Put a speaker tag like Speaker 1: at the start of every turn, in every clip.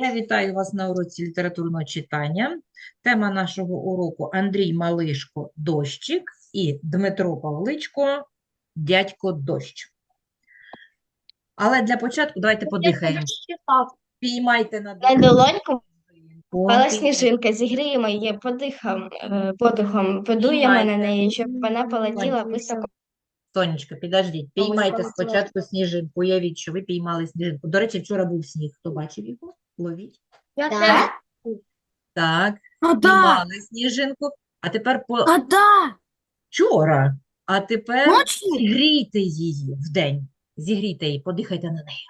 Speaker 1: Я вітаю вас на уроці літературного читання. Тема нашого уроку Андрій Малишко «Дощик» і Дмитро Павличко «Дядько Дощ». Але для початку давайте подихаємо. Піймайте на
Speaker 2: долоньку пала сніжинка, зігріємо її подихом, е, подихом, подуємо на неї, щоб вона полетіла високо.
Speaker 1: Сонечка, підождіть, піймайте спочатку сніжинку. Уявіть, що ви піймали сніжинку. До речі, вчора був сніг. Хто бачив його? Ловіть.
Speaker 2: Так.
Speaker 1: Так,
Speaker 3: А да,
Speaker 1: сніжинку. А тепер по
Speaker 3: а да,
Speaker 1: вчора. А тепер
Speaker 3: ночью.
Speaker 1: зігрійте її вдень. Зігрійте її, подихайте на неї.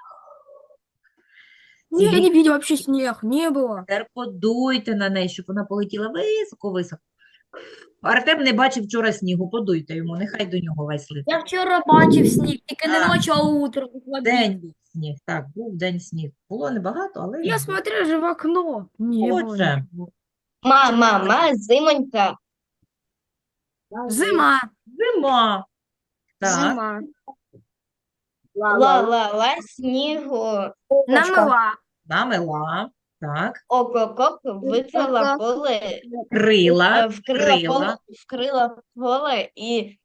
Speaker 3: Не, я не видел вообще снег, не было.
Speaker 1: Тепер подуйте на неї, щоб вона полетіла високо-високо. Артем не бачив вчора снігу, подуйте йому, нехай до нього весь летить.
Speaker 3: Я вчора бачив сніг, тільки не
Speaker 1: А.
Speaker 3: ночі, а утром.
Speaker 1: День був сніг, так, був день сніг. Було небагато, але він
Speaker 3: Я
Speaker 1: був.
Speaker 3: смотрел же в окно. Не было
Speaker 1: Отже.
Speaker 2: Мама, ма, зимонька,
Speaker 3: Зима.
Speaker 1: зима. Так,
Speaker 3: Зима.
Speaker 2: ла-ла-ла, снігу,
Speaker 3: Намила.
Speaker 1: намела, так,
Speaker 2: ок-ок-ок, викрила поле, е,
Speaker 1: крила,
Speaker 2: вкрила
Speaker 1: крила,
Speaker 2: поле, вкрила поле і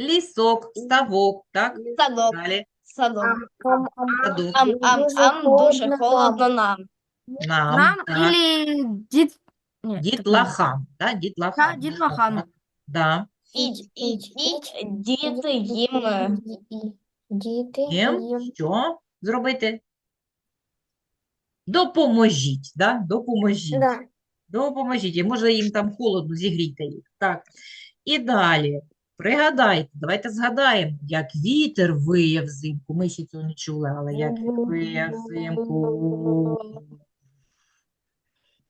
Speaker 1: лісок, ставок, так,
Speaker 2: садок,
Speaker 1: далі,
Speaker 2: садок.
Speaker 1: садок,
Speaker 2: Ам, ам, ам, дуже холодно нам.
Speaker 1: нам,
Speaker 3: Нам
Speaker 1: так,
Speaker 3: или дід... Ні, не.
Speaker 1: дітлахам, так, дітлахам,
Speaker 3: дітлахам.
Speaker 1: да.
Speaker 2: Ідь, ідь, ідь, діти їм е,
Speaker 1: Їм що зробити? Допоможіть, да? Допоможіть. Допоможіть. їм. Може, їм там холодно, зігрійте їх. Так. І далі. Пригадайте, давайте згадаємо, як вітер виє взимку. Ми ще цього не чули, але як він виє взимку.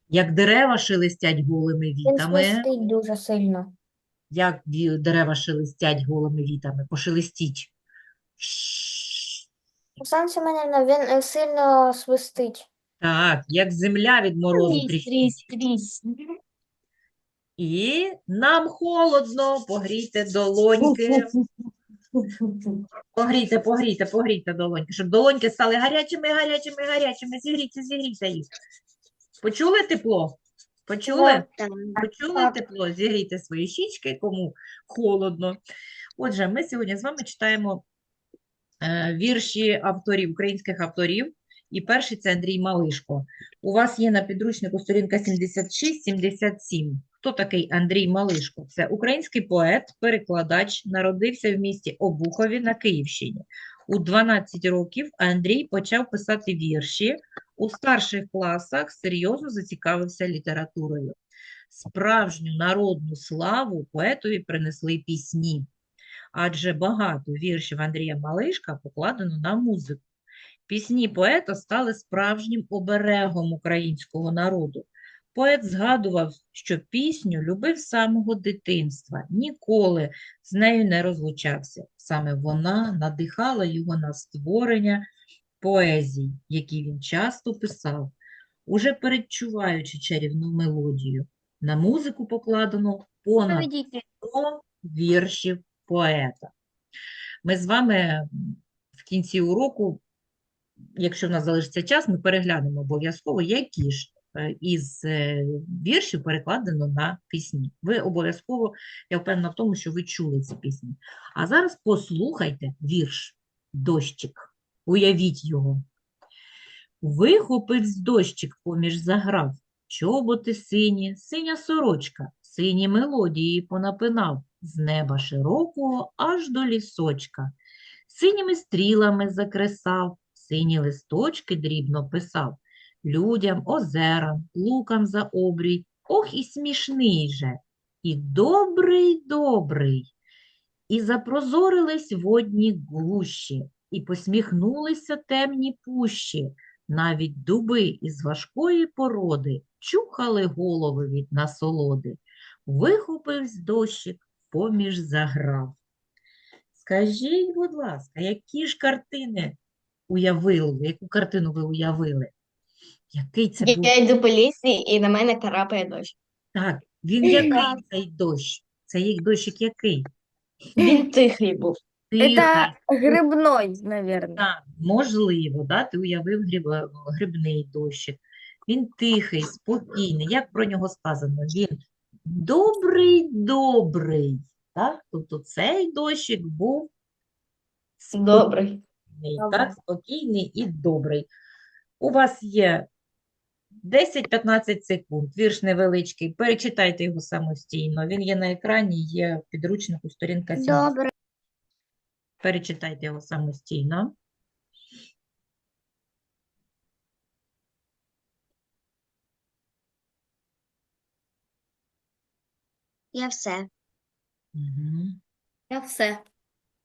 Speaker 1: Як дерева шелестять голими
Speaker 4: Він
Speaker 1: вітами.
Speaker 4: свистить дуже сильно.
Speaker 1: Як дерева шелестять голими вітами. Пошелестіть.
Speaker 4: Оксана Семенівна, він е, сильно свистить.
Speaker 1: Так, як земля від морозу тріщить. І нам холодно, погрійте долоньки. Погрійте, погрійте, погрійте долоньки, щоб долоньки стали гарячими, гарячими, гарячими. Зігрійте, зігрійте їх. Почули тепло? Почули? Почули тепло? Зігрійте свої щічки, кому холодно. Отже, ми сьогодні з вами читаємо е, вірші авторів, українських авторів. І перший це Андрій Малишко. У вас є на підручнику сторінка 76-77. Хто такий Андрій Малишко? Це український поет, перекладач, народився в місті Обухові на Київщині. У 12 років Андрій почав писати вірші. У старших класах серйозно зацікавився літературою. Справжню народну славу поетові принесли пісні, адже багато віршів Андрія Малишка покладено на музику. Пісні поета стали справжнім оберегом українського народу. Поет згадував, що пісню любив з самого дитинства, ніколи з нею не розлучався. Саме вона надихала його на створення поезій, які він часто писав, уже передчуваючи чарівну мелодію. На музику покладено понад 100 віршів поета. Ми з вами в кінці уроку, якщо в нас залишиться час, ми переглянемо обов'язково, які ж із е, віршів перекладено на пісні. Ви обов'язково, я впевнена в тому, що ви чули ці пісні. А зараз послухайте вірш «Дощик». Уявіть його. Вихопивсь дощик поміж заграв, чоботи сині, синя сорочка, сині мелодії понапинав, з неба широкого аж до лісочка. Синіми стрілами закресав, сині листочки дрібно писав, людям, озерам, лукам за обрій, ох і смішний же, і добрий, добрий. І запрозорились водні гущі, і посміхнулися темні пущі, навіть дуби із важкої породи чухали голови від насолоди. Вихопивсь дощик поміж заграв. Скажіть, будь ласка, які ж картини уявили ви? Яку картину ви уявили? Який це був?
Speaker 2: Я йду по лісі, і на мене карапає дощ.
Speaker 1: Так, він який цей дощ? Цей дощик який?
Speaker 2: Він тихий був.
Speaker 3: Это грибной, наверное.
Speaker 1: Так, можливо, да? Ти уявив гриб, грибний дощик. Він тихий, спокійний. Як про нього сказано? Він добрий, добрий. Так? Тобто цей дощик був спокійний,
Speaker 4: Добрий.
Speaker 1: так? Спокійний і добрий. У вас є 10-15 секунд. Вірш невеличкий. Перечитайте його самостійно. Він є на екрані, є в підручнику, сторінка 17.
Speaker 4: Добре.
Speaker 1: Перечитайте його самостійно.
Speaker 4: Я все.
Speaker 1: Мгм.
Speaker 2: Я все.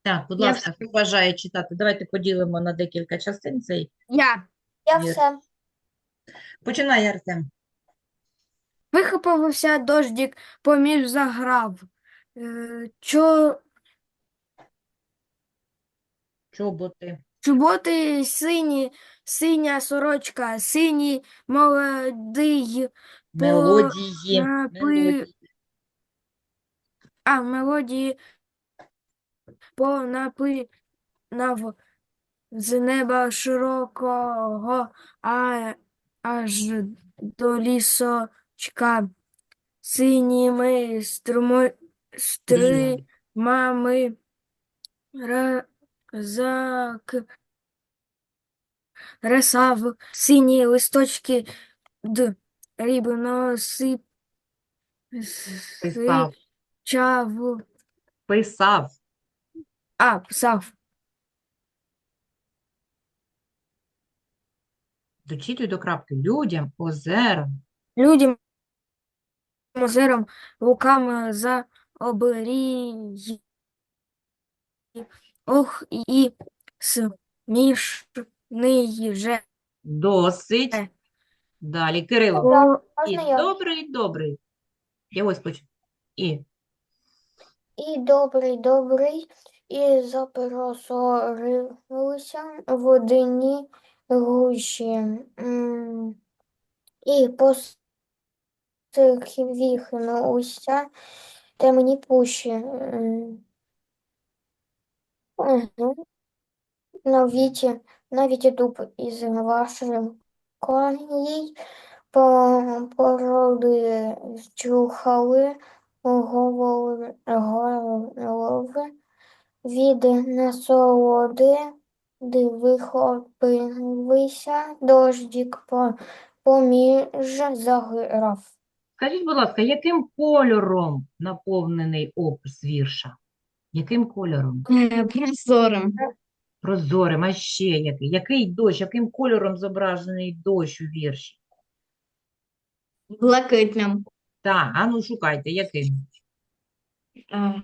Speaker 1: Так, будь
Speaker 2: Я
Speaker 1: ласка, хто бажає читати? Давайте поділимо на декілька частин цей.
Speaker 3: Я
Speaker 4: Я
Speaker 1: Ні.
Speaker 4: все.
Speaker 1: Починай, Артем.
Speaker 3: вихопився дождик поміж заграв. Е, Чо,
Speaker 1: Чоботи.
Speaker 3: чоботи сині, синя сорочка, синій молодий,
Speaker 1: Мелодії.
Speaker 3: напи-
Speaker 1: Мелодії.
Speaker 3: а мелодії понапинав з неба широкого, а аж до лісочка синіми
Speaker 1: Стрілами.
Speaker 3: стримами разак ресав сині листочки д рібно сип
Speaker 1: Писав.
Speaker 3: сичав
Speaker 1: Писав.
Speaker 3: а писав
Speaker 1: Дочитуй до крапки. Людям, озерам,
Speaker 3: людям озерам луками за оберіг ох і смішний же
Speaker 1: досить.
Speaker 3: Е.
Speaker 1: Далі, Кирило.
Speaker 3: О,
Speaker 1: І
Speaker 4: Можна я?
Speaker 1: добрий, добрий. Я ось почну. І
Speaker 4: І добрий, добрий, і запросорилися в М, і посихвіхнувся темні пущі. Навіть, навіть дуб із вашим коней по- породи чухали голови від насолоди, вихопився дождик по, поміж заграв.
Speaker 1: скажіть, будь ласка, яким кольором наповнений опис вірша? Яким кольором?
Speaker 2: Е, Прозорим.
Speaker 1: Прозорим, а ще який? Який дощ? Яким кольором зображений дощ у вірші?
Speaker 2: Блакитним.
Speaker 1: Так, а ну шукайте, яким?
Speaker 2: Е,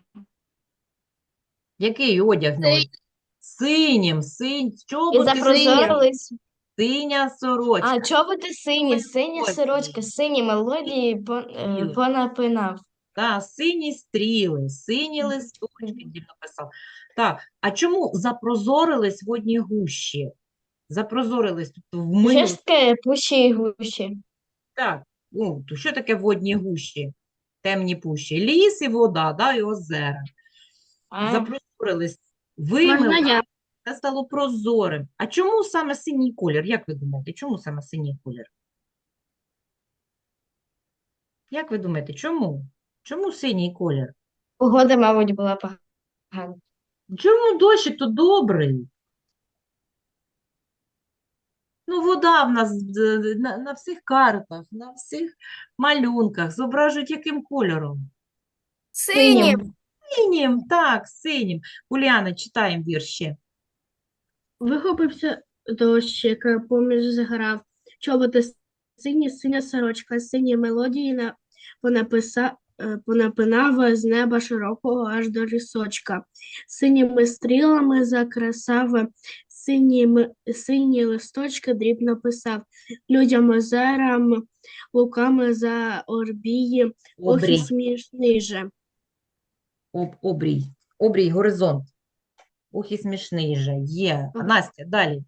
Speaker 1: Який одяг на? Синім, синь,
Speaker 2: І
Speaker 1: чоботи сині,
Speaker 2: запрозорились.
Speaker 1: синя сорочка.
Speaker 2: А чоботи сині, синя
Speaker 1: Ось.
Speaker 2: сорочка, сині мелодії по- е, понапинав.
Speaker 1: Та, сині стріли, сині листочки, дільно писав. Так, а чому запрозорились водні гущі? Запрозорились, тобто вмили.
Speaker 2: Вже ж пущі і гущі.
Speaker 1: Так, ну, то що таке водні гущі? Темні пущі. Ліс і вода, да, і озера.
Speaker 2: А,
Speaker 1: Запрозорились, Вимили, це стало прозорим. А чому саме синій колір? Як ви думаєте, чому саме синій колір? Як ви думаєте, чому? Чому синій колір?
Speaker 2: Погода, мабуть, була погана.
Speaker 1: Чому дощик то добрий? Ну, вода в нас е, на, на всіх картах, на всіх малюнках зображують яким кольором?
Speaker 3: синім
Speaker 1: Синім, так, синім. Уляна, читаємо вірш ще.
Speaker 5: Вихопився дощик, поміж заграв, чоботи сині, синя сорочка, сині мелодії на, понаписа, е, понапинав з неба широкого аж до лісочка. Синіми стрілами закрасав, сині, сині листочки дрібно писав. Людям озерам, луками за орбії, ох і смішний же.
Speaker 1: Об, обрій, обрій, горизонт. Ох, і смішний же. Є. А
Speaker 5: Ага.
Speaker 1: Настя, далі.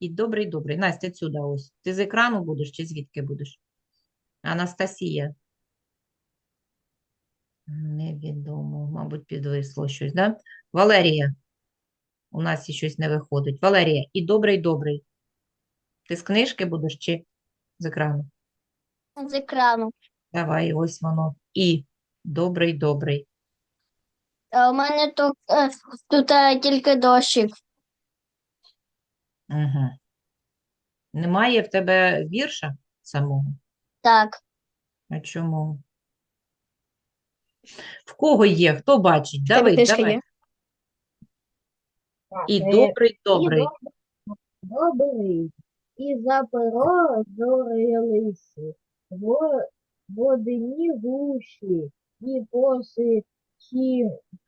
Speaker 1: І добрий, добрий. Настя, отсюда ось. Ти з екрану будеш чи звідки будеш? Анастасія. Невідомо, мабуть, підвисло щось, да? Валерія. У нас і щось не виходить. Валерія, і добрий, добрий. Ти з книжки будеш чи з екрану?
Speaker 4: З екрану.
Speaker 1: Давай, ось воно. І добрий, добрий.
Speaker 4: А у мене тут, е, тут е, тільки дощик.
Speaker 1: Угу. Немає в тебе вірша самого?
Speaker 4: Так.
Speaker 1: А чому? В кого є? Хто бачить?
Speaker 2: Тебе
Speaker 1: давай.
Speaker 2: є?
Speaker 1: І добрий, добрий.
Speaker 6: Добрий, і за перо зорилися, в водяні гущі, і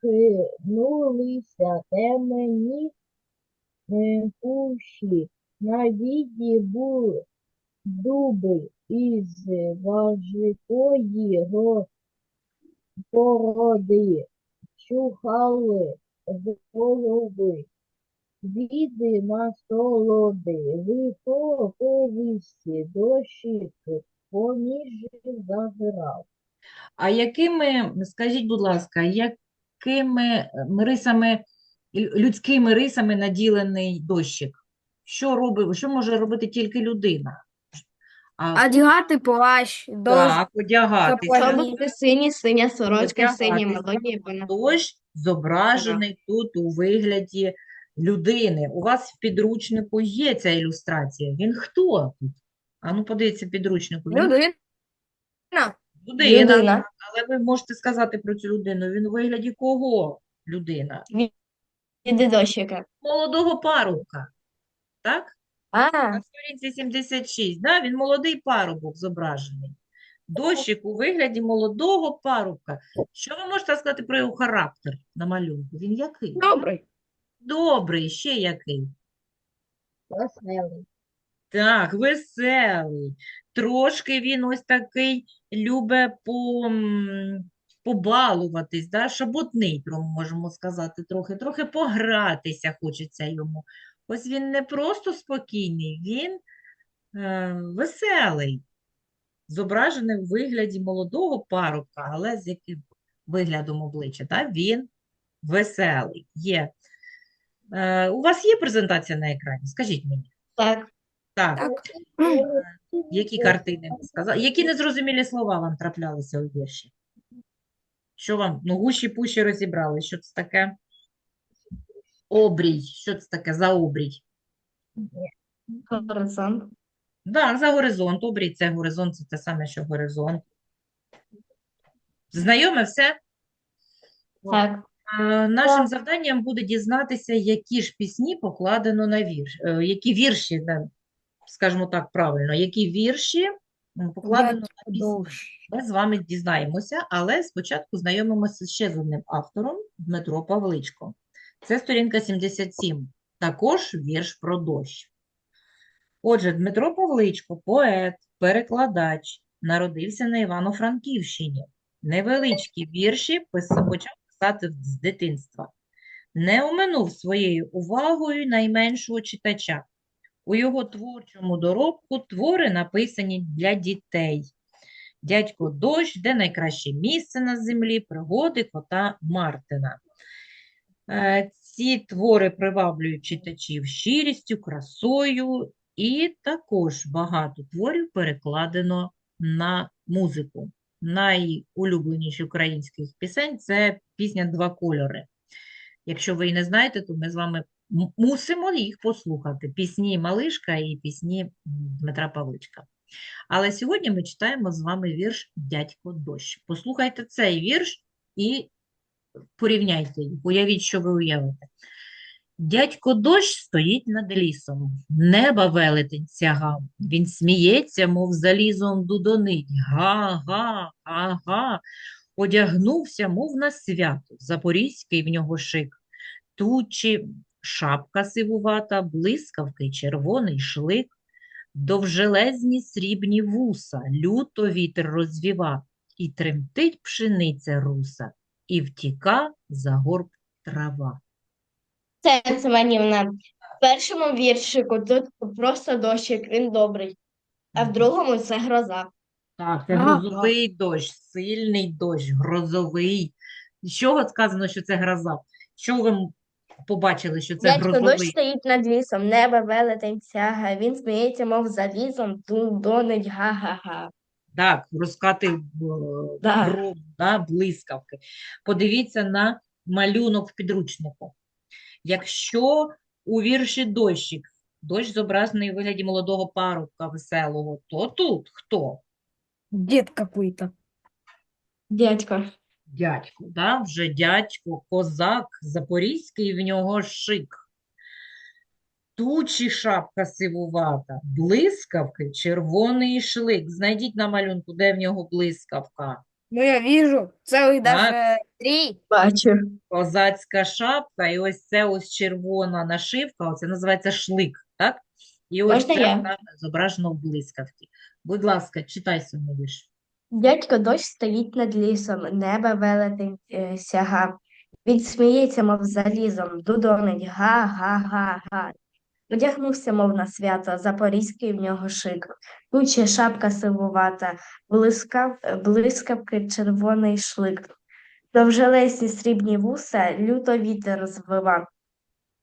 Speaker 6: посичкнулися темні кущі, на віді був дуби із важкої породи, чухали голови. Віди на солоди, вихоповісті, дощик поміж заграв.
Speaker 1: А якими, скажіть, будь ласка, якими рисами, людськими рисами наділений дощик? Що робить, що може робити тільки людина? А
Speaker 3: Одягати плащ, дощ,
Speaker 1: так, одягатися.
Speaker 3: сапоги.
Speaker 2: Чоботи сині, синя сорочка, сині мелодії. вона-
Speaker 1: Дощ зображений тут у вигляді людини. У вас в підручнику є ця ілюстрація. Він хто тут? А ну подивіться в підручнику. Він
Speaker 3: людина.
Speaker 1: Людина.
Speaker 2: Людина.
Speaker 1: Але ви можете сказати про цю людину. Він у вигляді кого людина?
Speaker 2: Іди дощика.
Speaker 1: Молодого парубка. Так?
Speaker 2: А,
Speaker 1: На сторінці 76, да? Він молодий парубок зображений. Дощик у вигляді молодого парубка. Що ви можете сказати про його характер на малюнку? Він який?
Speaker 2: добрий.
Speaker 1: Добрий, ще який?
Speaker 6: Веселий.
Speaker 1: Так, веселий. Трошки він ось такий любе по, побалуватись, да? Шаботний, можемо сказати, трохи, трохи погратися хочеться йому. Ось він не просто спокійний, він е, веселий, зображений в вигляді молодого парубка, але з яким виглядом обличчя, да? Він веселий. Є. Е, у вас є презентація на екрані? Скажіть мені.
Speaker 2: Так.
Speaker 1: Так.
Speaker 3: Так.
Speaker 1: Які картини ви сказали? Які незрозумілі слова вам траплялися у вірші? Що вам? Ну, гущі-пущі розібрали. Що це таке? Обрій. Що це таке за обрій?
Speaker 2: Горизонт.
Speaker 1: Так, за горизонт. Обрій це горизонт, це те саме, що горизонт. Знайоме все?
Speaker 2: Так.
Speaker 1: Е, Нашим завданням буде дізнатися, які ж пісні покладено на вірш, е, які вірші, да, скажімо так, правильно, які вірші покладено на пісні. Ми з вами дізнаємося, але спочатку знайомимося ще з одним автором Дмитро Павличко. Це сторінка 77, також вірш про дощ. Отже, Дмитро Павличко, поет, перекладач, народився на Івано-Франківщині. Невеличкі вірші почав писати з дитинства. Не оминув своєю увагою найменшого читача. У його творчому доробку твори написані для дітей. Дядько Дощ, де найкраще місце на землі, пригоди кота Мартина. Е, Ці твори приваблюють читачів щирістю, красою, і також багато творів перекладено на музику. Найулюбленіші українських пісень це пісня Два кольори. Якщо ви її не знаєте, то ми з вами мусимо їх послухати. Пісні Малишка і пісні Дмитра Павличка. Але сьогодні ми читаємо з вами вірш Дядько Дощ. Послухайте цей вірш і порівняйте їх. Уявіть, що ви уявите. Дядько Дощ стоїть над лісом, неба велетень сягав. Він сміється, мов залізом дудонить. Га-га, ага. Одягнувся, мов на свято, запорізький в нього шик. Тучі, шапка сивувата, блискавки, червоний шлик. Довжелезні срібні вуса, люто вітер розвіва, і тремтить пшениця руса, і втіка за горб трава.
Speaker 2: Це Семенівна. В першому віршику тут просто дощик, він добрий. А в другому це гроза.
Speaker 1: Так, це грозовий дощ, сильний дощ, грозовий. З чого сказано, що це гроза? Що ви побачили, що це
Speaker 2: Дядько дощ
Speaker 1: грозовий.
Speaker 2: стоїть над лісом, небо велетень сяга, він сміється, мов залізом, донить га-га-га.
Speaker 1: Так, розкатив е,
Speaker 2: Да.
Speaker 1: гром, да, блискавки. Подивіться на малюнок в підручнику. Якщо у вірші дощик, дощ зображений у вигляді молодого парубка веселого, то тут хто?
Speaker 3: Дед какой-то.
Speaker 2: Дядько.
Speaker 1: Дядько, да? Вже дядько, козак, запорізький в нього шик. Тучі шапка сивувата, блискавки, червоний шлик. Знайдіть на малюнку, де в нього блискавка.
Speaker 3: Ну, я вижу целых
Speaker 1: Так.
Speaker 3: даже три.
Speaker 2: Бачу.
Speaker 1: Козацька шапка, і ось це ось червона нашивка, оце називається шлик, так? І ось
Speaker 2: Можна
Speaker 1: це
Speaker 2: я?
Speaker 1: зображено в блискавці. Будь ласка, читай сьогодні вірш.
Speaker 2: Дядько дощ стоїть над лісом, небо велетень е, сяга. Він сміється, мов залізом, дудонить га-га-га-га. Одягнувся, мов на свято, запорізький в нього шик. Тучі шапка сивувата, блискав, блискавки червоний шлик. Довжелезні срібні вуса люто вітер звива.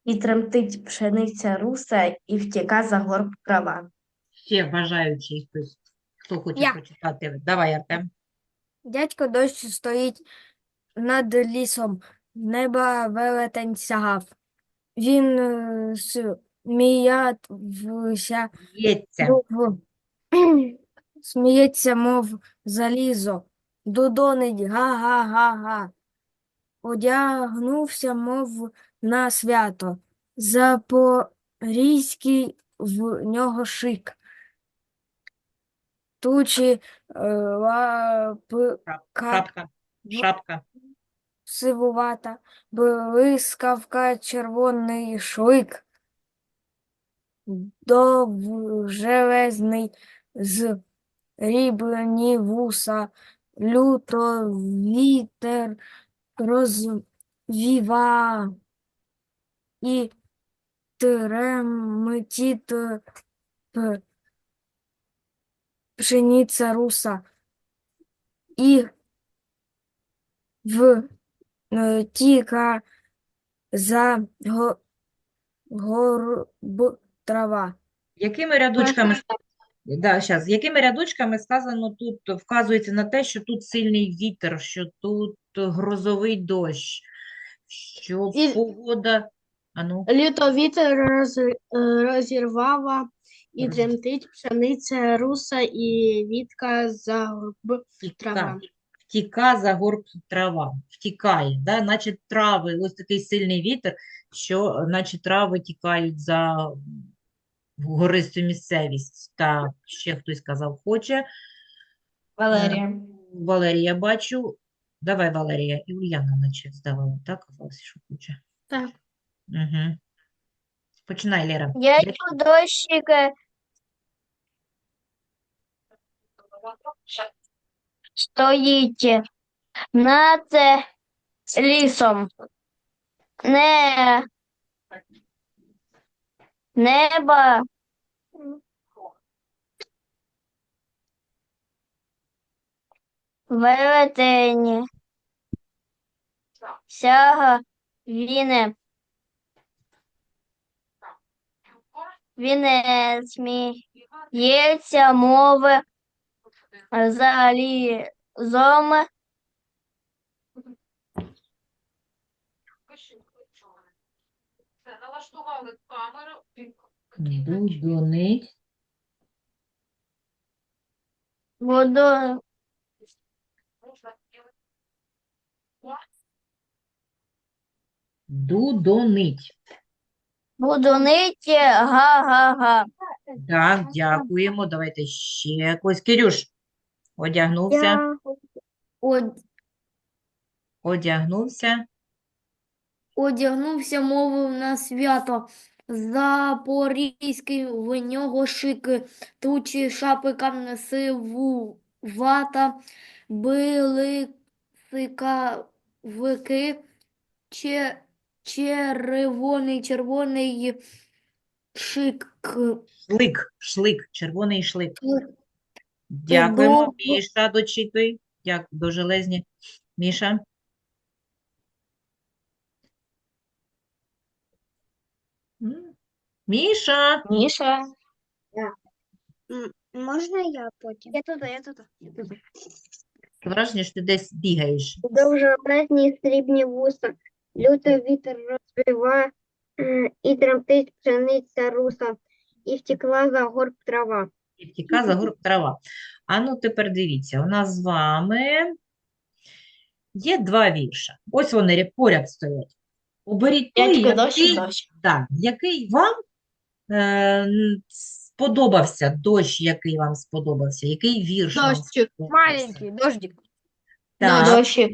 Speaker 2: І тремтить пшениця руса, і втіка за горб трава.
Speaker 1: Ще бажаючий хтось, хто хоче
Speaker 3: Я.
Speaker 1: почитати. Давай, Артем.
Speaker 3: Дядько дощ стоїть над лісом, неба велетень сягав. Він е, сміявся,
Speaker 1: Ється.
Speaker 3: мов, сміється, мов залізо, дудонить га-га-га-га. Одягнувся, мов на свято, запорізький в нього шик. Тучі е, лапи
Speaker 1: Шап-
Speaker 3: Ка-
Speaker 1: Шапка. Шапка.
Speaker 3: сивувата, блискавка, червоний шлик, довжелезний з рібні вуса, люто вітер розвіва і тремтить п- пшениця руса. І в е, тіка за го, горб трава.
Speaker 1: Якими рядочками, да, щас, якими рядочками сказано тут, вказується на те, що тут сильний вітер, що тут грозовий дощ, що
Speaker 5: І-
Speaker 1: погода, ану,
Speaker 5: Літо вітер роз, розірвава, і тремтить пшениця руса, і вітка за горб трава.
Speaker 1: втіка, за горб трава, втікає, да, наче трави, ось такий сильний вітер, що наче трави тікають за гористу місцевість. Так, ще хтось сказав, хоче.
Speaker 2: Валерія.
Speaker 1: Валерія, бачу. Давай, Валерія. І Ульяна наче здавала, так? Казалось, що хоче.
Speaker 5: Так.
Speaker 1: Угу. Починай, Лера.
Speaker 4: Дядько дощик е, стоїть над лісом. Не небо велетень сяга він він сміється мови залізом
Speaker 1: Дудонить.
Speaker 4: буду
Speaker 1: Дудонить.
Speaker 4: буду нити га-га-га.
Speaker 1: Так, дякуємо. Давайте ще якось. Кирюш, одягнувся,
Speaker 3: Од-
Speaker 1: одягнувся.
Speaker 7: Одягнувся, мовив на свято. Запорізький в нього шики, тучі шапика сивувата, билицикавики, че, червоний, червоний шик.
Speaker 1: Шлик, шлик, червоний шлик.
Speaker 7: Шлик.
Speaker 1: Дякуємо. Міша, дочитуй. Як довжелезні. Міша. Міша,
Speaker 2: Міша.
Speaker 8: Можна я потім?
Speaker 2: Я тут, я тут.
Speaker 1: таке враження, що ти десь бігаєш.
Speaker 8: Довжелезні срібні вуса, лютий вітер розвива, е, і тремтить пшениця руса, і втекла за горб трава.
Speaker 1: Втіка за горб трава. А ну тепер дивіться, у нас з вами є два вірша. Ось вони поряд стоять. Оберіть той, який,
Speaker 2: дощ.
Speaker 1: який вам е, сподобався, дощ, який вам сподобався, який вірш вам
Speaker 5: Дощик.
Speaker 1: сподобався.
Speaker 3: Маленький дождик.
Speaker 1: Так,
Speaker 2: Дощик.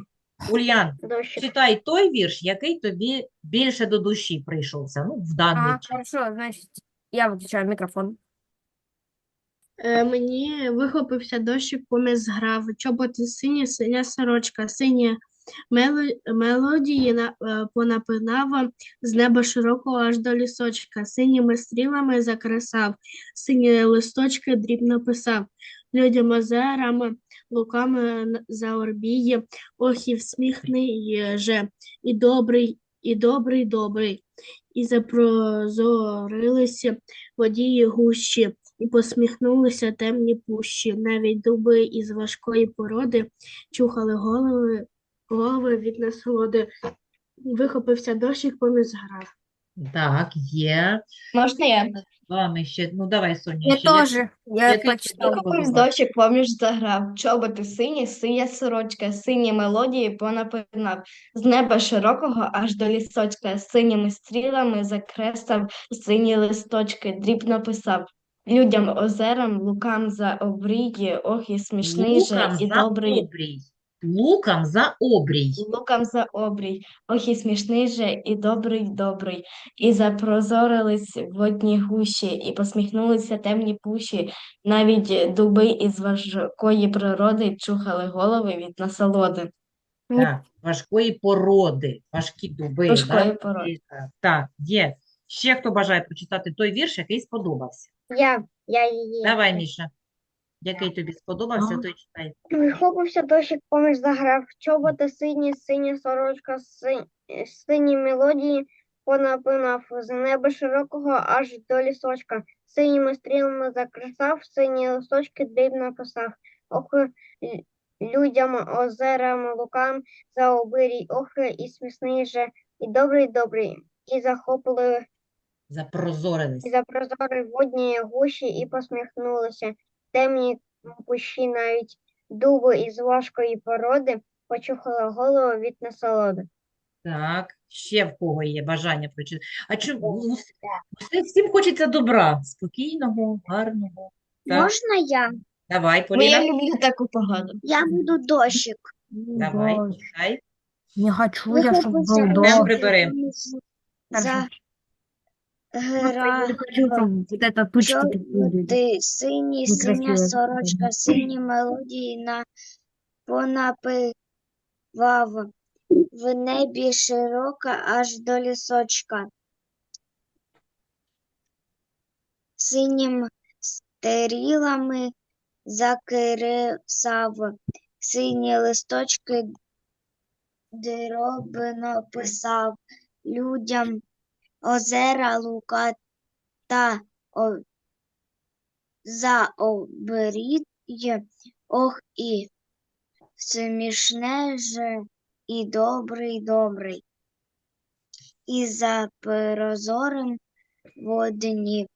Speaker 1: Ульян,
Speaker 8: Дощик.
Speaker 1: читай той вірш, який тобі більше до душі прийшовся, ну, в даний
Speaker 3: А,
Speaker 1: час.
Speaker 3: хорошо, значит, я выключаю микрофон.
Speaker 5: Е, Мені вихопився дощик поміж грав, чоботи сині, синя сорочка, сині мелодії е, з неба широкого аж до лісочка, синіми стрілами закресав, сині листочки дрібно писав, людям озерами, луками заорбіє, ох і всміхний же, і добрий, і добрий, добрий, і запрозорилися водії гущі, і посміхнулися темні пущі. Навіть дуби із важкої породи чухали голови, голови від насолоди. Вихопився дощик поміж грав.
Speaker 1: Так, є.
Speaker 2: Можна я?
Speaker 1: Вами ще, ну давай, Соня,
Speaker 3: Я
Speaker 1: ще. Я-
Speaker 3: тоже, я
Speaker 1: який
Speaker 2: з дощик поміж заграв, чоботи сині, синя сорочка, сині мелодії понапинав, з неба широкого аж до лісочка, синіми стрілами закресав, сині листочки, дрібно писав. Людям озерам, лукам за обрії, ох і смішний же,
Speaker 1: Лукам
Speaker 2: і
Speaker 1: за
Speaker 2: добрий,
Speaker 1: обрій. Лукам за обрій.
Speaker 2: лукам за обрій, ох і смішний же, і добрий, добрий. І запрозорились водні гущі, і посміхнулися темні пущі, навіть дуби із важкої природи чухали голови від насолоди.
Speaker 1: Так, важкої породи, важкі дуби.
Speaker 2: Важкої
Speaker 1: да?
Speaker 2: породи.
Speaker 1: Так, є. Ще хто бажає прочитати той вірш, який сподобався?
Speaker 8: Я, я її.
Speaker 1: Давай, Міша. Який тобі сподобався, той читай.
Speaker 8: Вихопився дощик поміж заграв, чоботи сині, синя сорочка, си- сині мелодії. Понапинав, з неба широкого аж до лісочка, синіми стрілами закресав, сині листочки дрібно писав, ох, л- людям, озерам, лукам за обирій, ох, і смісний же, і добрий, добрий, і захопили
Speaker 1: Запрозорились.
Speaker 8: і запрозори водні гущі і посміхнулися. Темні кущі навіть дуби із важкої породи почухали голову від насолоди.
Speaker 1: Так, ще в кого є бажання прочитати. А чому все- всім хочеться добра, спокійного, гарного. Так,
Speaker 8: Можна я?
Speaker 1: давай, Поліна,
Speaker 2: люблю таку погоду.
Speaker 8: Я буду дощик.
Speaker 1: давай, читай.
Speaker 3: Не хочу я, чтобы
Speaker 8: Вихопився
Speaker 3: был
Speaker 1: Прям
Speaker 3: дождь.
Speaker 8: За
Speaker 3: Просто
Speaker 8: гра
Speaker 3: я не хочу, чтобы вот это тучки такие были.
Speaker 8: чоботи сині,
Speaker 3: Некрасиво
Speaker 8: синя
Speaker 3: це
Speaker 8: сорочка,
Speaker 3: буде.
Speaker 8: сині мелодії на понапивав в небі широка аж до лісочка. Синім стерілами закирисав, сині листочки дробно писав, людям озера, лука та о, за обріє, ох і смішне же, і добрий, добрий. І за прозорим водні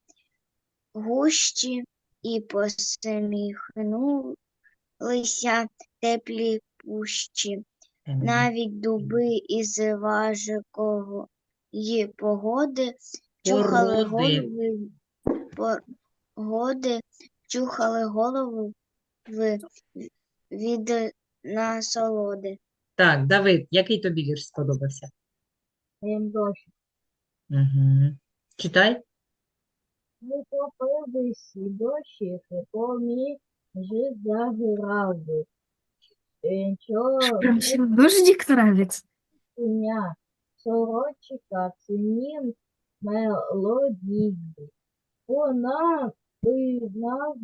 Speaker 8: гущі, і посміхнулися теплі пущі. Навіть дуби із важкого погоди чухали голови погоди, чухали голови в- від насолоди.
Speaker 1: Так, Давид, який тобі вірш сподобався?
Speaker 6: Дощ.
Speaker 1: Угу. Читай.
Speaker 6: Вихопився дощик поміж заграв. Е,
Speaker 3: Прям всем дождик нравится.
Speaker 6: Сорочка цінім мелодії. Вона пинав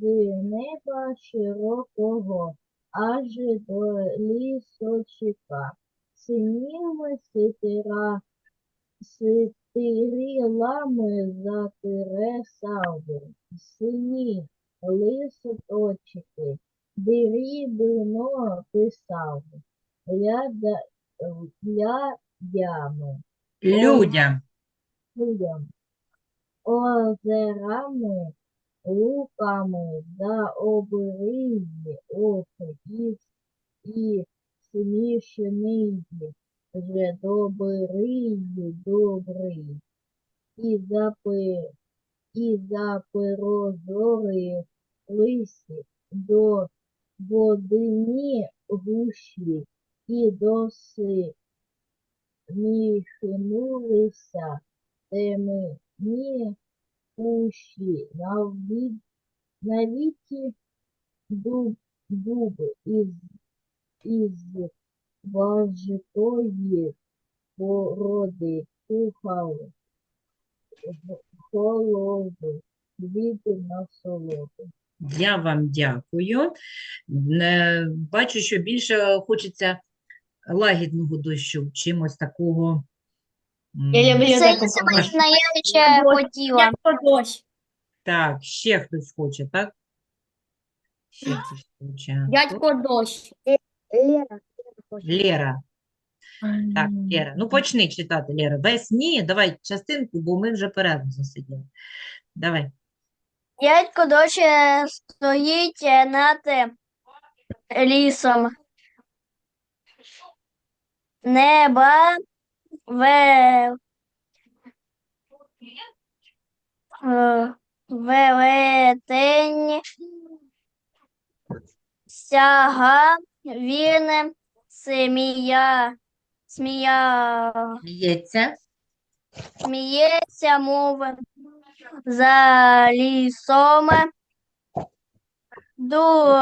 Speaker 6: з неба широкого аж до лісочка. Синіми ситира, стрілами закресав, сині листочки, дрібно писав, ляда, лядями,
Speaker 1: Людям.
Speaker 6: людям, озерами, луками за обриї очі і, смішний вже добрий, добрий, і запи, і запрозорий лисі до водині гущі, і доси міхнулися темні кущі, навіті дуб, дуб із, із важкої породи пухав холоду, квіти на солоду.
Speaker 1: Я вам дякую. Е, Бачу, що більше хочеться лагідного дощу, чимось такого. м,
Speaker 2: Я люблю
Speaker 4: Це
Speaker 2: таку
Speaker 4: я
Speaker 2: погоду.
Speaker 4: ще хотіла.
Speaker 1: Так, ще хтось хоче, так? Ще хтось хоче.
Speaker 7: Дядько дощ.
Speaker 4: Лера.
Speaker 1: Лера. Так, Лера. Ну, почни читати, Лера. Весь ні, давай частинку, бо ми вже перерву засиділи. Давай.
Speaker 4: Дядько дощ е, стоїть е, над е, лісом. Неба ве... велетень сяга він смія, смія,
Speaker 1: Сміється.
Speaker 4: сміється, мов за лісом. Ду,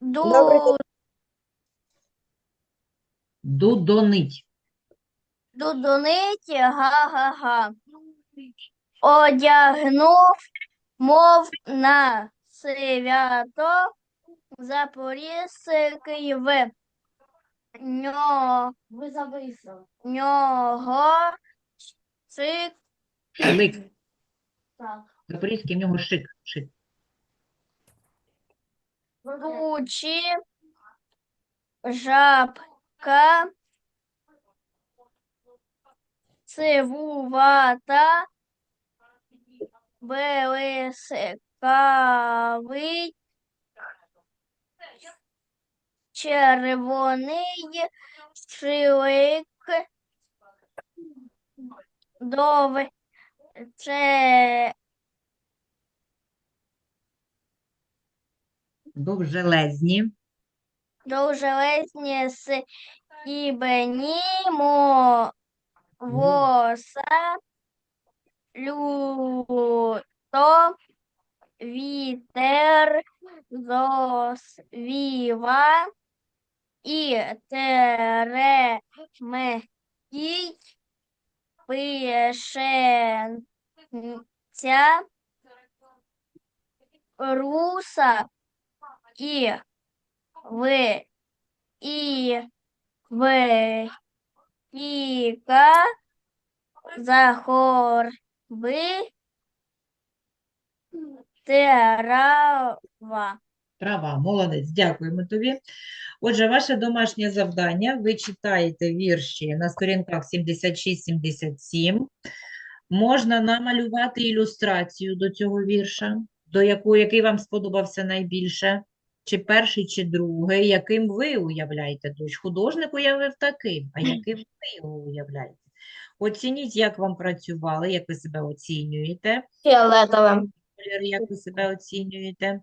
Speaker 4: ду,
Speaker 1: Дудонить.
Speaker 4: дудонить, га-га-га. Одягнув, мов на свято Запорізький в нього,
Speaker 7: Ви зависли.
Speaker 4: нього цик,
Speaker 1: Лик.
Speaker 7: Так.
Speaker 1: Запорізький в нього шик. Шик.
Speaker 4: тучі, жабка, цивувата, белискавий, червоний. Шилик, дове, це.
Speaker 1: Довжелезні.
Speaker 4: Довжелезні стібені воса люто вітер зосвіва і тереметіть пишенця руса і в і в іка захорби трава.
Speaker 1: Трава, молодець, дякуємо тобі. Отже, ваше домашнє завдання. Ви читаєте вірші на сторінках 76-77. Можна намалювати ілюстрацію до цього вірша, до якої, який вам сподобався найбільше, чи перший, чи другий, яким ви уявляєте дощ. Художник уявив таким, а яким ви його уявляєте. Оцініть, як вам працювали, як ви себе оцінюєте.
Speaker 2: Фіолетовим.
Speaker 1: Як ви себе оцінюєте?